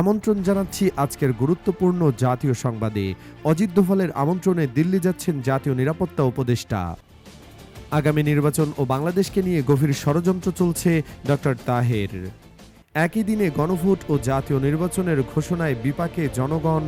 আমন্ত্রণ জানাচ্ছি আজকের গুরুত্বপূর্ণ জাতীয় সংবাদে। অজিত দোভালের আমন্ত্রণে দিল্লি যাচ্ছেন জাতীয় নিরাপত্তা উপদেষ্টা। আগামী নির্বাচন ও বাংলাদেশকে নিয়ে গভীর ষড়যন্ত্র চলছে ডক্টর তাহের। একই দিনে গণভোট ও জাতীয় নির্বাচনের ঘোষণায় বিপাকে জনগণ,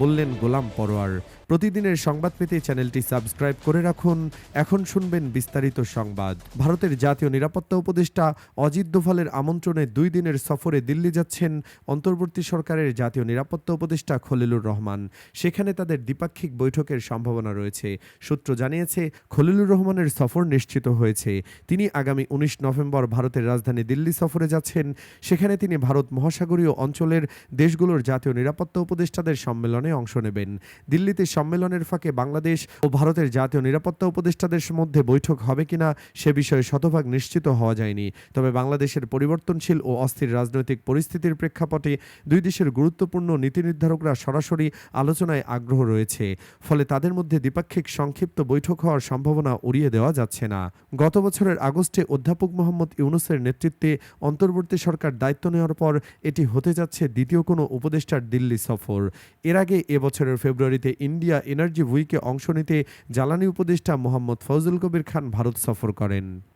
বললেন গোলাম পরোয়ার। প্রতিদিনের সংবাদ পেতে চ্যানেলটি সাবস্ক্রাইব করে রাখুন। এখন শুনবেন বিস্তারিত সংবাদ। ভারতের জাতীয় নিরাপত্তা উপদেষ্টা অজিত দোভালের আমন্ত্রণে দুই দিনের সফরে দিল্লি যাচ্ছেন অন্তর্বর্তী সরকারের জাতীয় নিরাপত্তা উপদেষ্টা খলিলুর রহমান। সেখানে তাদের দ্বিপাক্ষিক বৈঠকের সম্ভাবনা রয়েছে। সূত্র জানিয়েছে, খলিলুর রহমানের সফর নিশ্চিত হয়েছে। তিনি আগামী উনিশ নভেম্বর ভারতের রাজধানী দিল্লি সফরে যাচ্ছেন। সেখানে তিনি ভারত মহাসাগরীয় অঞ্চলের দেশগুলোর জাতীয় নিরাপত্তা উপদেষ্টাদের সম্মেলনে অংশ নেবেন। দিল্লিতে সম্মেলনের ফাঁকে বাংলাদেশ ও ভারতের জাতীয় নিরাপত্তা উপদেষ্টাদের মধ্যে বৈঠক হবে কিনা সে বিষয়ে শতভাগ নিশ্চিত হওয়া যায়নি। তবে বাংলাদেশের পরিবর্তনশীল ও অস্থির রাজনৈতিক পরিস্থিতির প্রেক্ষাপটে দুই দেশের গুরুত্বপূর্ণ নীতি নির্ধারকরা সরাসরি আলোচনায় আগ্রহ রয়েছে। ফলে তাদের মধ্যে দ্বিপাক্ষিক সংক্ষিপ্ত বৈঠক হওয়ার সম্ভাবনা উড়িয়ে দেওয়া যাচ্ছে না। গত বছরের আগস্টে অধ্যাপক মোহাম্মদ ইউনুসের নেতৃত্বে অন্তর্বর্তী সরকার দায়িত্ব নেওয়ার পর এটি হতে যাচ্ছে দ্বিতীয় কোনো উপদেষ্টার দিল্লি সফর। এর আগে এবছরের ফেব্রুয়ারিতে ইন্ডিয়া এনার্জি উইকে অংশ নিতে জ্বালানি উপদেষ্টা মোহাম্মদ ফজল কবির খান ভারত সফর করেন।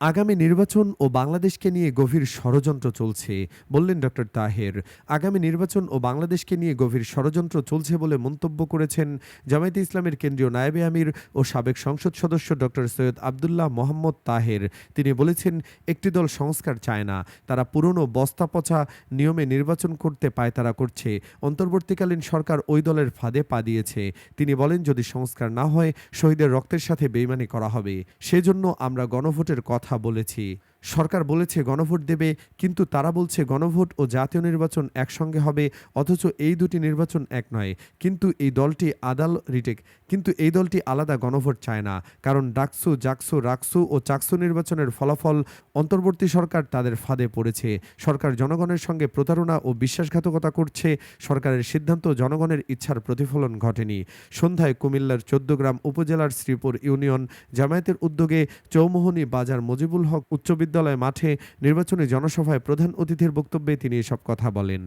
আগামী নির্বাচন ও বাংলাদেশকে নিয়ে গভীর ষড়যন্ত্র চলছে বললেন ডক্টর তাহের। আগামী নির্বাচন ও বাংলাদেশকে নিয়ে গভীর ষড়যন্ত্র চলছে বলে মন্তব্য করেছেন জামায়াতে ইসলামের কেন্দ্রীয় নায়েবে আমির ও সাবেক সংসদ সদস্য ডক্টর সৈয়দ আবদুল্লাহ মোহাম্মদ তাহের। তিনি বলেছেন, একটি দল সংস্কার চায় না, তারা পুরনো বস্তা পচা নিয়মে নির্বাচন করতে পায় তারা করছে, অন্তর্বর্তীকালীন সরকার ওই দলের ফাঁদে পা দিয়েছে। তিনি বলেন, যদি সংস্কার না হয়, শহীদের রক্তের সাথে বেইমানি করা হবে। সেজন্য আমরা গণভোটের কথা বলেছি। সরকার বলেছে গণভোট দেবে, কিন্তু তারা বলছে গণভোট ও জাতীয় নির্বাচন একসঙ্গে হবে, অথচ এই দুটি নির্বাচন এক নয়। কিন্তু এই দলটি আদাল রিটেক, কিন্তু এই দলটি আলাদা গণভোট চায় না, কারণ ডাকসু, জাকসু, রাকসু ও চাকসু নির্বাচনের ফলাফল অন্তর্বর্তী সরকার তাদের ফাঁদে পড়েছে। সরকার জনগণের সঙ্গে প্রতারণা ও বিশ্বাসঘাতকতা করছে, সরকারের সিদ্ধান্ত জনগণের ইচ্ছার প্রতিফলন ঘটেনি। সন্ধ্যায় কুমিল্লার চোদ্দগ্রাম উপজেলার শ্রীপুর ইউনিয়ন জামায়াতের উদ্যোগে চৌমোহনী বাজার মজিবুল হক উচ্চ বিশ্ববিদ্যালয় মাঠে নির্বাচনী জনসভায় প্রধান অতিথির বক্তব্যে তিনি এসব কথা বলেন।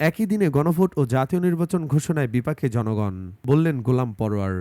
একই দিনে গণভোট ও জাতীয় নির্বাচন ঘোষণায় বিপাকে জনগণ, বললেন গোলাম পরোয়ার।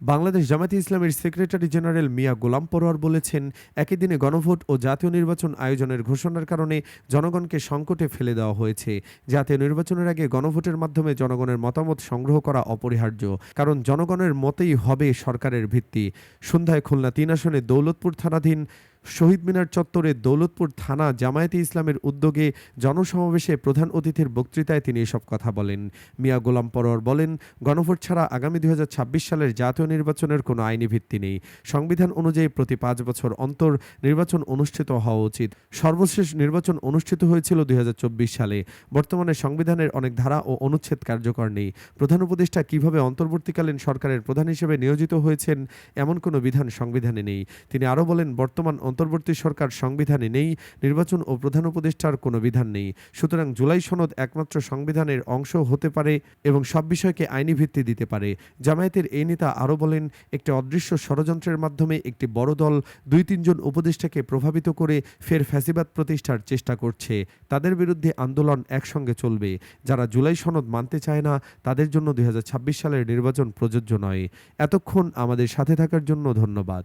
বাংলাদেশ জামায়াতে ইসলামের সেক্রেটারি জেনারেল মিয়া গোলাম পরোয়ার বলেছেন, একই দিনে গণভোট ও জাতীয় নির্বাচন আয়োজনের ঘোষণার কারণে জনগণকে সংকটে ফেলে দেওয়া হয়েছে। জাতীয় নির্বাচনের আগে গণভোটের মাধ্যমে জনগণের মতামত সংগ্রহ করা অপরিহার্য, কারণ জনগণের মতেই হবে সরকারের ভিত্তি। সন্ধ্যায় খুলনা তিন আসনে দৌলতপুর থানাধীন শহীদ মিনার চত্বরে দৌলতপুর থানা জামায়াতে ইসলামের উদ্যোগে জনসমাবেশে প্রধান অতিথির বক্তৃতায় তিনি এসব কথা বলেন। মিয়া গোলাম পরোয়ার বলেন, গণভোট ছাড়া আগামী দুই হাজার ছাব্বিশ সালের জাতীয় নির্বাচনের কোনো আইনি ভিত্তি নেই। সংবিধান অনুযায়ী প্রতি পাঁচ বছর অন্তর নির্বাচন অনুষ্ঠিত হওয়া উচিত। সর্বশেষ নির্বাচন অনুষ্ঠিত হয়েছিল দুই হাজার চব্বিশ সালে। বর্তমানে সংবিধানের অনেক ধারা ও অনুচ্ছেদ কার্যকর নেই। প্রধান উপদেষ্টা কীভাবে অন্তর্বর্তীকালীন সরকারের প্রধান হিসেবে নিয়োজিত হয়েছেন, এমন কোনো বিধান সংবিধানে নেই। তিনি আরও বলেন, বর্তমান অন্তর্বর্তী সরকার সংবিধানে নেই, নির্বাচন ও প্রধান উপদেষ্টার কোনো বিধান নেই। সুতরাং জুলাই সনদ একমাত্র সংবিধানের অংশ হতে পারে এবং সব বিষয়কে আইনি ভিত্তি দিতে পারে। জামায়াতের এই নেতা আরও বলেন, একটি অদৃশ্য ষড়যন্ত্রের মাধ্যমে একটি বড় দল দুই তিনজন উপদেষ্টাকে প্রভাবিত করে ফের ফ্যাসিবাদ প্রতিষ্ঠার চেষ্টা করছে। তাদের বিরুদ্ধে আন্দোলন একসঙ্গে চলবে। যারা জুলাই সনদ মানতে চায় না, তাদের জন্য দুই হাজার ছাব্বিশ সালের নির্বাচন প্রযোজ্য নয়। এতক্ষণ আমাদের সাথে থাকার জন্য ধন্যবাদ।